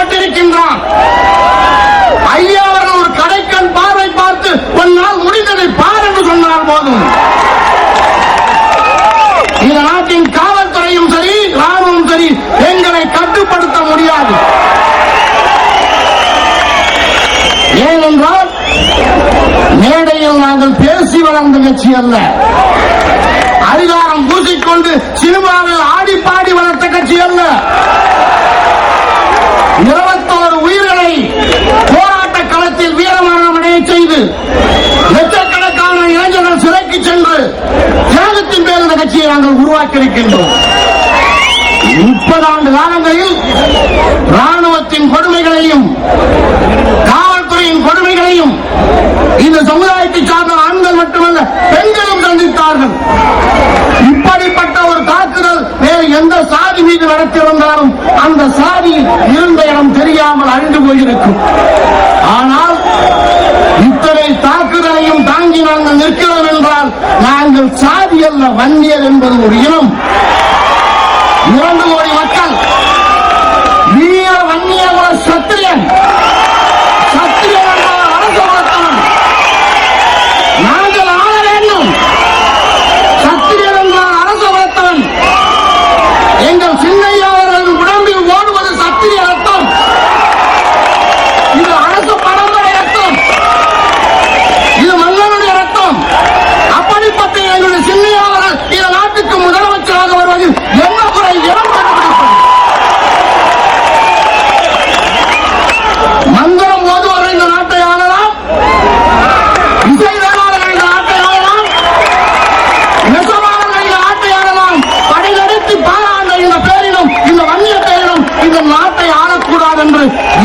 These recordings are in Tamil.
வைக்கப்பட்டிருக்கின்றான் ஐயா அவர்கள் ஒரு கடைக்கண் பார்வை பார்த்து உன்னால் முடிந்ததை பார் என்று சொன்னால் போதும். இந்த நாட்டின் காவல்துறையும் சரி ராணுவம் சரி எங்களை கட்டுப்படுத்த முடியாது. ஏனென்றால் மேடையில் நாங்கள் பேசி வளர்ந்த கட்சி அல்ல. அதிகாரம் பூசிக்கொண்டு சினிமாவில் ஆடி பாடி வளர்த்த கட்சி அல்ல. இருபத்தோரு உயிர்களை போராட்ட களத்தில் வீரமரணம் அடைய செய்து லட்சக்கணக்கான இளைஞர்கள் சிறைக்கு சென்று தியாகத்தின் பேர் இந்த கட்சியை நாங்கள் உருவாக்கியிருக்கின்றோம். முப்பது ஆண்டு காலங்களில் ராணுவத்தின் கொடுமைகளையும் அந்த சாதி இருந்த இடம் தெரியாமல் அழிந்து போயிருக்கும். ஆனால் இத்தனை தாக்குதலையும் தாங்கி நாங்கள் நிற்கிறோம் என்றால் நாங்கள் சாதி அல்ல வன்னியர் என்பது ஒரு இனம். இரண்டு கோடி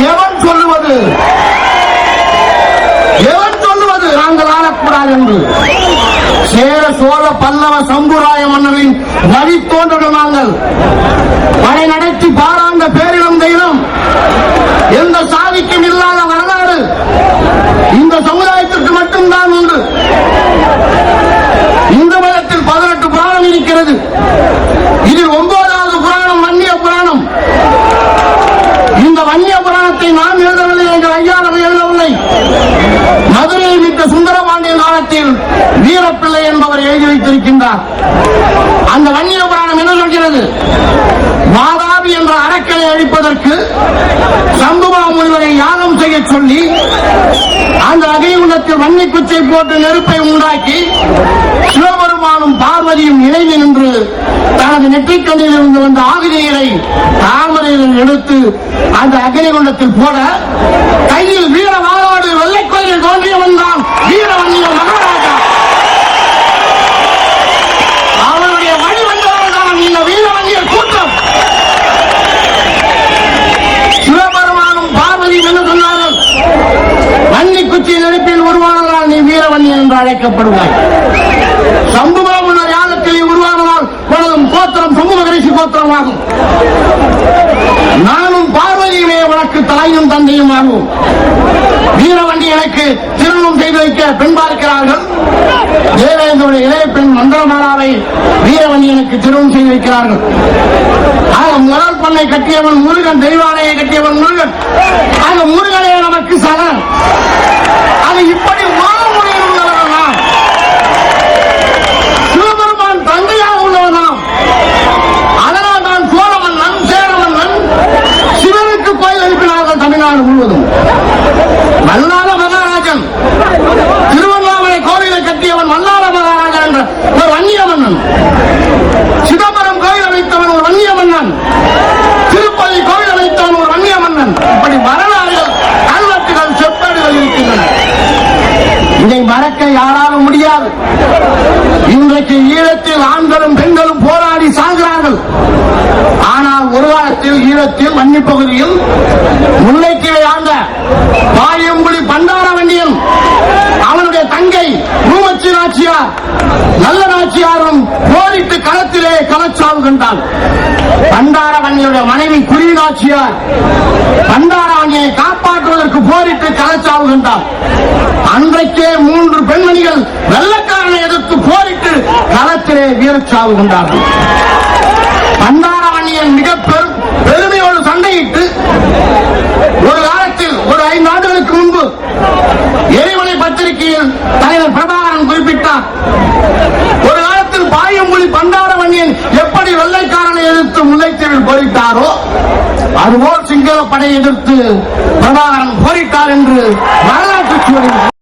எவன் சொல்லுவது? எவன் சொல்லுவது? நாங்கள் ஆளக்கூடாது என்று. சேர சோழ பல்லவ சம்புராய மன்னரின் வழி தோன்றர்கள் நாங்கள். படை நடத்தி பாராண்ட பேரிடம் தெய்வம். வீரப்பிள்ளை என்பவர் எழுதி வைத்திருக்கின்றார். அந்த வன்னிய புராணம் என்ன சொல்கிறது? மாதாவி என்ற அறக்கலை அழிப்பதற்கு சம்புமா முனிவரை யாகம் செய்ய சொல்லி அந்த அகையுள்ளத்தில் வன்னி குச்சை போட்டு நெருப்பை உண்டாக்கி சிவபெருமானும் பார்வதியும் இணைந்து நின்று தனது நெற்றிக்கண்ணில் இருந்து வந்த ஆகுதி தாமரையில் எடுத்து அந்த அக்னிகுண்டத்தில் போட கையில் வீர வாழோடு வெள்ளைக்கோயில் தோன்றியவன் தான் வீரவன்னிய மகாராஜா அவருடைய வழி வந்தவர்கள் தான் இந்த வீரவன்னியர் கூட்டம் சிவபெருமானும் பார்வதியும் என்ன சொன்னார்கள் வன்னி குச்சி நெருப்பில் உருவானதால் நீ வீரவன்னி என்று அழைக்கப்படுவார் சம்புமா முன்னர் யாகத்தில் நீ உருவானதால் உனதும் கோத்திரம் சம்பு கோத்திரம் ஆகும் நானும் பார்வதியுமே உனக்கு தாயும் தந்தையும் ஆகும் வீரவண்டி எனக்கு திருமணம் செய்து வைக்க பெண் பார்க்கிறார்கள். தேவேந்திரனுடைய இளைய பெண் மந்திரமாலாவை வீரவண்டி எனக்கு திருமணம் செய்து வைக்கிறார்கள். ஆக முதல் பண்ணை கட்டியவன் முருகன் தெய்வாலயை கட்டியவன் முருகன். ஆக முருகனே நமக்கு சரண் அது இப்படி மாமுறையில் உள்ளவர்கள் நாம் சிவபெருமான் தந்தையாக உள்ளவன் நாம் அதனால் தான் சோழ மன்னன் சேர மன்னன் சிவனுக்கு கோயில் எழுப்பினார்கள் தமிழ்நாடு முழுவதும். வல்லாத மகாராஜன். திருவண்ணாமலை கோவிலை கட்டியவன் வல்லாத மகாராஜன் என்ற ஒரு வன்னிய மன்னன். சிதம்பரம் கோயில் அமைத்தவன் ஒரு வன்னிய மன்னன். திருப்பதி கோயில் அமைத்தவன் ஒரு வன்னிய மன்னன். இப்படி வரலாறுகள் கல்வெட்டுகள் செப்பேடுகள் இருக்கின்றன. இதை மறக்க யாராலும் முடியாது. இன்றைக்கு ஈழத்தில் ஆண்களும் பெண்களும் போராடி சாகிறார்கள். ஆனால் ஒரு காலத்தில் ஈழத்தில் வன்னி பகுதியில் முல்லைக்கீழே ஆண்ட பாயம்புலி பண்டார வண்டியும் அவனுடைய தங்கை ரூமச்சி நாச்சியார் நல்ல நாச்சியாரும் போரிட்டு களத்திலே களச்சாவு பண்டார பண்டாரவண்ணியுடைய மனைவி குறி நாச்சியார் பண்டாரவண்ணியை காப்பாற்றுவதற்கு போரிட்டு களச்சாவு கண்டார் அன்றைக்கே மூன்று பெண்மணிகள் வெள்ளக்காரனை எதிர்த்து போரிட்டு களத்திலே வீரச்சாவு கொண்டார்கள். பண்டாரவண்ணியன் மிக அதுபோல் சிங்கள படையை எதிர்த்து பிரபாகரன் போரிட்டார் என்று வரலாற்று